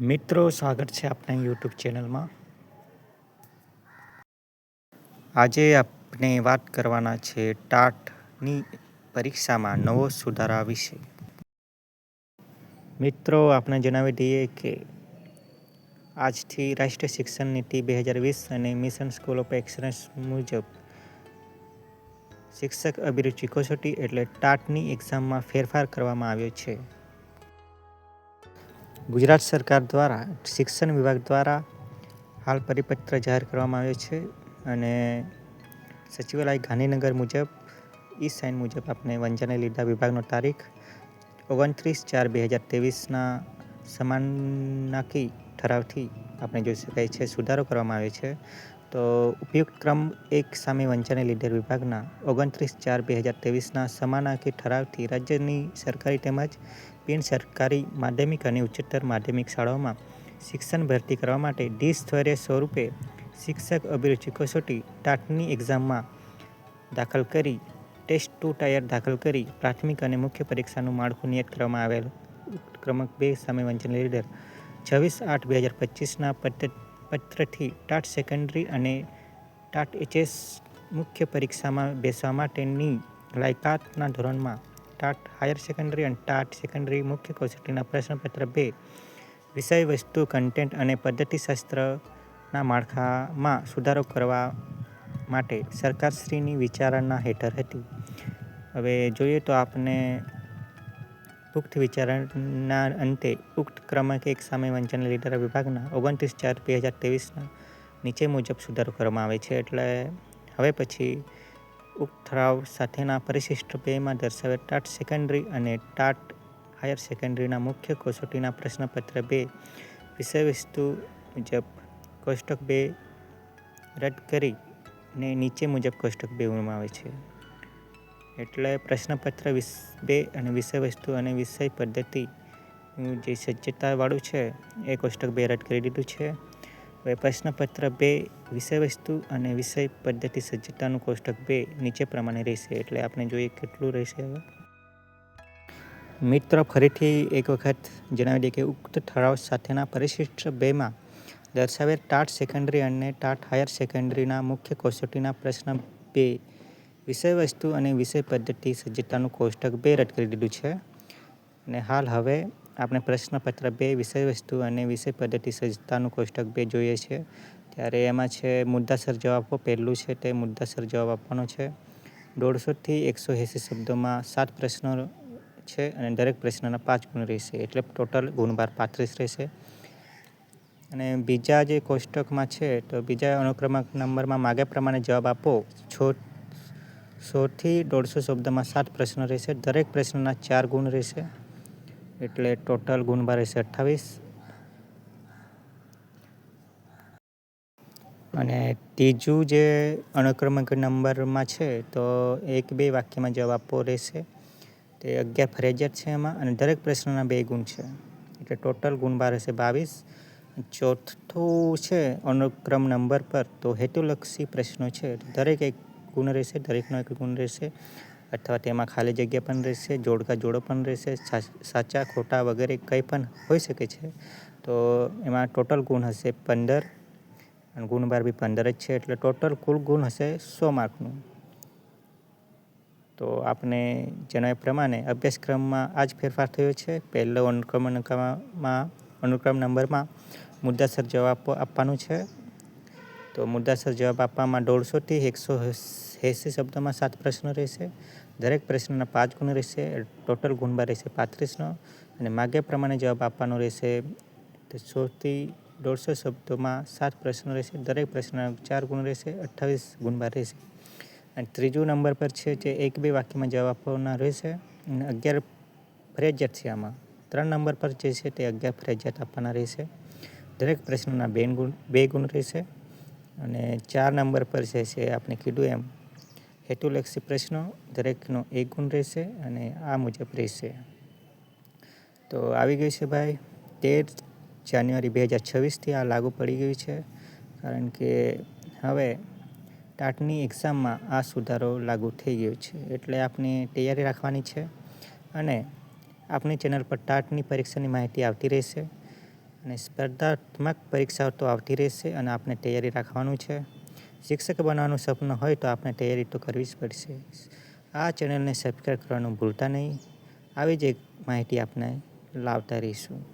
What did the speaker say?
મિત્રો, સ્વાગત છે આપણા યુટ્યુબ ચેનલમાં. આજે આપણે વાત કરવાના છે ટાટની પરીક્ષામાં નવો સુધારા વિશે. મિત્રો આપણે જણાવી દઈએ કે આજથી રાષ્ટ્રીય શિક્ષણ નીતિ બે હજાર વીસ અને મિશન સ્કૂલ ઓફ એક્સલન્સ મુજબ શિક્ષક અભિરુચિ કસોટી એટલે ટાટની એક્ઝામમાં ફેરફાર કરવામાં આવ્યો છે. ગુજરાત સરકાર દ્વારા, શિક્ષણ વિભાગ દ્વારા હાલ પરિપત્ર જાહેર કરવામાં આવ્યો છે અને સચિવાલય ગાંધીનગર મુજબ ઈ સાઇન મુજબ આપણે વંચાને લીધા વિભાગનો તારીખ ઓગણત્રીસ ચાર બે હજાર ત્રેવીસના સમાનાકી ઠરાવથી આપણે જોઈ શકાય છે, સુધારો કરવામાં આવ્યો છે. તો ઉપયુક્ત ક્રમ એક સામે વંચાને લીધે વિભાગના ઓગણત્રીસ ચાર બે હજાર તેવીસના સમાનાકી ઠરાવથી રાજ્યની સરકારી તેમજ બિન સરકારી માધ્યમિક અને ઉચ્ચતર માધ્યમિક શાળાઓમાં શિક્ષણ ભરતી કરવા માટે દ્વિસ્તરીય સ્વરૂપે શિક્ષક અભિરુચિ કસોટી ટાટની એક્ઝામમાં દાખલ કરી, ટેસ્ટ ટુ ટાયર દાખલ કરી, પ્રાથમિક અને મુખ્ય પરીક્ષાનું માળખું નિયત કરવામાં આવેલ. ક્રમાંક બે સામે વંચન લીડર. છવ્વીસ આઠ બે હજાર પચીસના પત્રથી ટાટ સેકન્ડરી અને ટાટ એચએસ મુખ્ય પરીક્ષામાં બેસવા માટેની લાયકાતના ધોરણમાં ટાટ હાયર સેકન્ડરી અને ટાટ સેકન્ડરી મુખ્ય કસોટીના પ્રશ્નપત્ર બે વિષય વસ્તુ કન્ટેન્ટ અને પદ્ધતિશાસ્ત્રના માળખામાં સુધારો કરવા માટે સરકારશ્રીની વિચારણા હેઠળ હતી હવે જોઈએ તો આપને પુખ્ત વિચારણના અંતે ઉક્ત ક્રમાંક એક સામે વંચન લીડર વિભાગના ઓગણત્રીસ ચાર બે હજાર તેવીસના નીચે મુજબ સુધારો કરવામાં આવે છે એટલે હવે પછી ઉક્ત ઠરાવ સાથેના પરિશિષ્ટ બેમાં દર્શાવેલ ટાટ સેકન્ડરી અને ટાટ હાયર સેકન્ડરીના મુખ્ય કસોટીના પ્રશ્નપત્ર બે વિષયવસ્તુ મુજબ કોષ્ટક બે રદ કરી ને નીચે મુજબ કોષ્ટક બે ઉણમાં આવે છે. એટલે પ્રશ્નપત્ર બે અને વિષયવસ્તુ અને વિષય પદ્ધતિ જે સજ્જતાવાળું છે, એ કોષ્ટક બે રદ કરી દીધું છે. પ્રશ્નપત્ર બે, વિષયવસ્તુ અને વિષય પદ્ધતિ સજ્જતાનું કોષ્ટક બે નીચે પ્રમાણે રહેશે. એટલે આપણે જોઈએ કેટલું રહેશે હવે. મિત્ર, ફરીથી એક વખત જણાવી દઈએ કે ઉક્ત ઠરાવ સાથેના પરિશિષ્ટ બેમાં દર્શાવેલ ટાટ સેકન્ડરી અને ટાટ હાયર સેકન્ડરીના મુખ્ય કસોટીના પ્રશ્ન બે, વિષયવસ્તુ અને વિષય પદ્ધતિ સજ્જતાનું કોષ્ટક બે રદ કરી દીધું છે. અને હાલ હવે આપણે પ્રશ્નપત્ર બે, વિષયવસ્તુ અને વિષય પદ્ધતિ સજ્જતાનું કોષ્ટક બે જોઈએ છે. ત્યારે એમાં છે, મુદ્દાસર જવાબ આપો પહેલું છે તે મુદ્દાસર જવાબ આપવાનો છે. દોઢસોથી એકસો એંસી શબ્દોમાં સાત પ્રશ્નો છે અને દરેક પ્રશ્નના પાંચ ગુણ રહેશે એટલે ટોટલ ગુણભાર પાંત્રીસ રહેશે. અને બીજા જે કોષ્ટકમાં છે, તો બીજા અનુક્રમાંક નંબરમાં માગ્યા પ્રમાણે જવાબ આપો. છો, સોથી દોઢસો શબ્દમાં સાત પ્રશ્નો રહેશે. દરેક પ્રશ્નના ચાર ગુણ રહેશે. એટલે ટોટલ ગુણભાર રહેશે અઠ્ઠાવીસ. અને ત્રીજું જે અનુક્રમાંક નંબરમાં છે, તો એક બે વાક્યમાં જવાબ આપવો રહેશે. તે અગિયાર ફરજિયાત છે એમાં અને દરેક પ્રશ્નના બે ગુણ છે. એટલે ટોટલ ગુણભાર હશે બાવીસ. ચોથું છે અનુક્રમ નંબર પર, તો હેતુલક્ષી પ્રશ્નો છે. દરેક એક ગુણ રહેશે, દરેકનો એક ગુણ રહેશે. અથવા તેમાં ખાલી જગ્યા પણ રહેશે, જોડકા જોડો પણ રહેશે સાચા, ખોટા વગેરે કંઈ પણ હોઈ શકે છે. તો એમાં ટોટલ ગુણ હશે પંદર અને ગુણ બાર બી પંદર જ છે, એટલે ટોટલ કુલ ગુણ હશે સો માર્કનું. તો આપણે જણાવ્યા પ્રમાણે અભ્યાસક્રમમાં આ જ ફેરફાર થયો છે. પહેલો અનુક્રમ અનુક્રમમાં અનુક્રમ નંબરમાં મુદ્દાસર જવાબ આપવાનું છે. તો મુદ્દાસર જવાબ આપવામાં દોઢસોથી એકસો એંસી શબ્દોમાં સાત પ્રશ્નો રહેશે. દરેક પ્રશ્નના પાંચ ગુણ રહેશે, ટોટલ ગુણબાર રહેશે પાંત્રીસનો અને માગ્યા પ્રમાણે જવાબ આપવાનો રહેશે. સોથી દોઢસો શબ્દોમાં સાત પ્રશ્નો રહેશે, દરેક પ્રશ્નના ચાર ગુણ રહેશે, અઠ્ઠાવીસ ગુણબાર રહેશે. અને ત્રીજું નંબર પર છે જે એક બે વાક્યમાં જવાબ આપવાના રહેશે અને અગિયાર ફરજિયાત છે આમાં. ત્રણ નંબર પર જે છે તે અગિયાર ફરજિયાત આપવાના રહેશે. દરેક પ્રશ્નના બે ગુણ બે ગુણ રહેશે. અને ચાર નંબર પર છે છે આપણે કીધું એમ, હેતુલક્ષી પ્રશ્નો, દરેકનો એક ગુણ રહેશે અને આ મુજબ રહેશે. તો આવી ગયું છે ભાઈ, તેર જાન્યુઆરી બે હજાર છવ્વીસથી આ લાગુ પડી ગયું છે, કારણ કે હવે ટાટની એક્ઝામમાં આ સુધારો લાગુ થઈ ગયો છે, એટલે આપણે તૈયારી રાખવાની છે અને આપણી ચેનલ પર ટાટની પરીક્ષાની માહિતી આવતી રહેશે. અને સ્પર્ધાત્મક પરીક્ષાઓ તો આવતી રહેશે અને આપણે તૈયારી રાખવાનું છે. શિક્ષક બનવાનું સપનું હોય તો આપણે તૈયારી તો કરવી જ પડશે. આ ચેનલને સબસ્ક્રાઈબ કરવાનું ભૂલતા નહીં. આવી જ એક માહિતી આપણે લાવતા રહીશું.